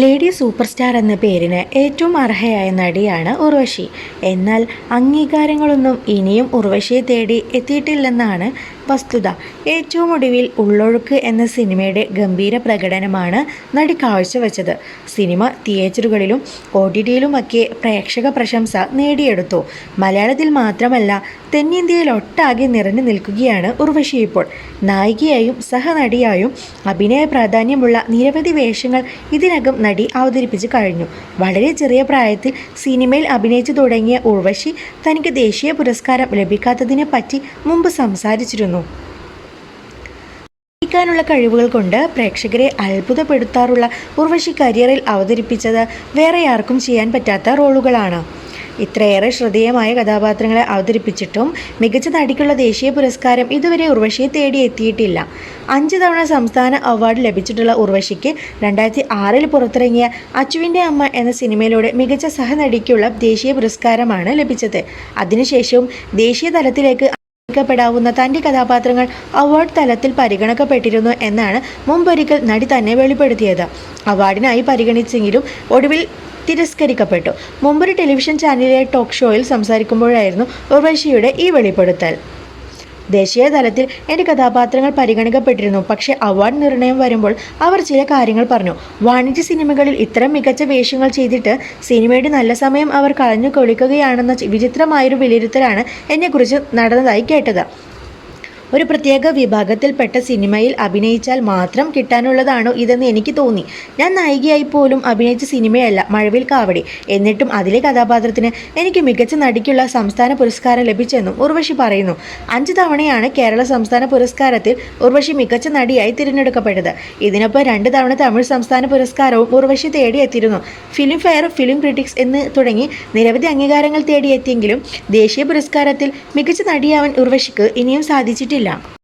Lady super star എന്ന പേരിന് ഏറ്റവും അർഹയായ നടിയാണ് ഉർവശി. എന്നാൽ അംഗീകാരങ്ങളൊന്നും ഇനിയും ഉർവശിയെ തേടി എത്തിയിട്ടില്ലെന്നാണ് വസ്തുത. ഏറ്റവും ഒടുവിൽ ഉള്ളൊഴുക്ക് എന്ന സിനിമയുടെ ഗംഭീര പ്രകടനമാണ് നടി കാഴ്ചവെച്ചത്. സിനിമ തിയേറ്ററുകളിലും ഒ ടി ടിയിലുമൊക്കെ പ്രേക്ഷക പ്രശംസ നേടിയെടുത്തു. മലയാളത്തിൽ മാത്രമല്ല തെന്നിന്ത്യയിൽ ഒട്ടാകെ നിറഞ്ഞു നിൽക്കുകയാണ് ഉർവശി ഇപ്പോൾ. നായികയായും സഹനടിയായും അഭിനയ പ്രാധാന്യമുള്ള നിരവധി വേഷങ്ങൾ ഇതിനകം നടി അവതരിപ്പിച്ചു കഴിഞ്ഞു. വളരെ ചെറിയ പ്രായത്തിൽ സിനിമയിൽ അഭിനയിച്ചു തുടങ്ങിയ ഉർവശി തനിക്ക് ദേശീയ പുരസ്കാരം ലഭിക്കാത്തതിനെ പറ്റി മുമ്പ് സംസാരിച്ചിരുന്നു. ിക്കാനുള്ള കഴിവുകൾ കൊണ്ട് പ്രേക്ഷകരെ അത്ഭുതപ്പെടുത്താറുള്ള ഉർവശി കരിയറിൽ അവതരിപ്പിച്ചത് വേറെ ആർക്കും ചെയ്യാൻ പറ്റാത്ത റോളുകളാണ്. ഇത്രയേറെ ശ്രദ്ധേയമായ കഥാപാത്രങ്ങളെ അവതരിപ്പിച്ചിട്ടും മികച്ച നടിക്കുള്ള ദേശീയ പുരസ്കാരം ഇതുവരെ ഉർവശിയെ തേടി എത്തിയിട്ടില്ല. അഞ്ച് തവണ സംസ്ഥാന അവാർഡ് ലഭിച്ചിട്ടുള്ള ഉർവശിക്ക് രണ്ടായിരത്തി ആറിൽ പുറത്തിറങ്ങിയ അച്ചുവിന്റെ അമ്മ എന്ന സിനിമയിലൂടെ മികച്ച സഹനടിക്കുള്ള ദേശീയ പുരസ്കാരമാണ് ലഭിച്ചത്. അതിനുശേഷവും ദേശീയ തലത്തിലേക്ക് പ്പെടാവുന്ന തന്റെ കഥാപാത്രങ്ങൾ അവാർഡ് തലത്തിൽ പരിഗണിക്കപ്പെട്ടിരുന്നു എന്നാണ് മുമ്പൊരിക്കൽ നടി തന്നെ വെളിപ്പെടുത്തിയത്. അവാർഡിനായി പരിഗണിച്ചെങ്കിലും ഒടുവിൽ തിരസ്കരിക്കപ്പെട്ടു. മുമ്പൊരു ടെലിവിഷൻ ചാനലിലെ ടോക്ക് ഷോയിൽ സംസാരിക്കുമ്പോഴായിരുന്നു ഉർവശിയുടെ ഈ വെളിപ്പെടുത്തൽ. ദേശീയ തലത്തിൽ എന്റെ കഥാപാത്രങ്ങൾ പരിഗണിക്കപ്പെട്ടിരുന്നു. പക്ഷേ അവാർഡ് നിർണയം വരുമ്പോൾ അവർ ചില കാര്യങ്ങൾ പറഞ്ഞു. വാണിജ്യ സിനിമകളിൽ ഇത്തരം മികച്ച വേഷങ്ങൾ ചെയ്തിട്ട് സിനിമയുടെ നല്ല സമയം അവർ കളഞ്ഞു കൊളിക്കുകയാണെന്ന വിചിത്രമായൊരു വിലയിരുത്തലാണ് എന്നെക്കുറിച്ച് നടന്നതായി കേട്ടത്. ഒരു പ്രത്യേക വിഭാഗത്തിൽപ്പെട്ട സിനിമയിൽ അഭിനയിച്ചാൽ മാത്രം കിട്ടാനുള്ളതാണോ ഇതെന്ന് എനിക്ക് തോന്നി. ഞാൻ നായികയായി പോലും അഭിനയിച്ച സിനിമയല്ല മഴവിൽ കാവടി. എന്നിട്ടും അതിലെ കഥാപാത്രത്തിന് എനിക്ക് മികച്ച നടിക്കുള്ള സംസ്ഥാന പുരസ്കാരം ലഭിച്ചെന്നും ഉർവശി പറയുന്നു. അഞ്ച് തവണയാണ് കേരള സംസ്ഥാന പുരസ്കാരത്തിൽ ഉർവശി മികച്ച നടിയായി തിരഞ്ഞെടുക്കപ്പെട്ടത്. ഇതിനൊപ്പം രണ്ട് തവണ തമിഴ് സംസ്ഥാന പുരസ്കാരവും ഉർവശി തേടിയെത്തിയിരുന്നു. ഫിലിം ഫെയർ ഫിലിം ക്രിറ്റിക്സ് എന്ന് തുടങ്ങി നിരവധി അംഗീകാരങ്ങൾ തേടിയെത്തിയെങ്കിലും ദേശീയ പുരസ്കാരത്തിൽ മികച്ച നടിയാവാൻ ഉർവശിക്ക് ഇനിയും സാധിച്ചിട്ടില്ല. ділянку.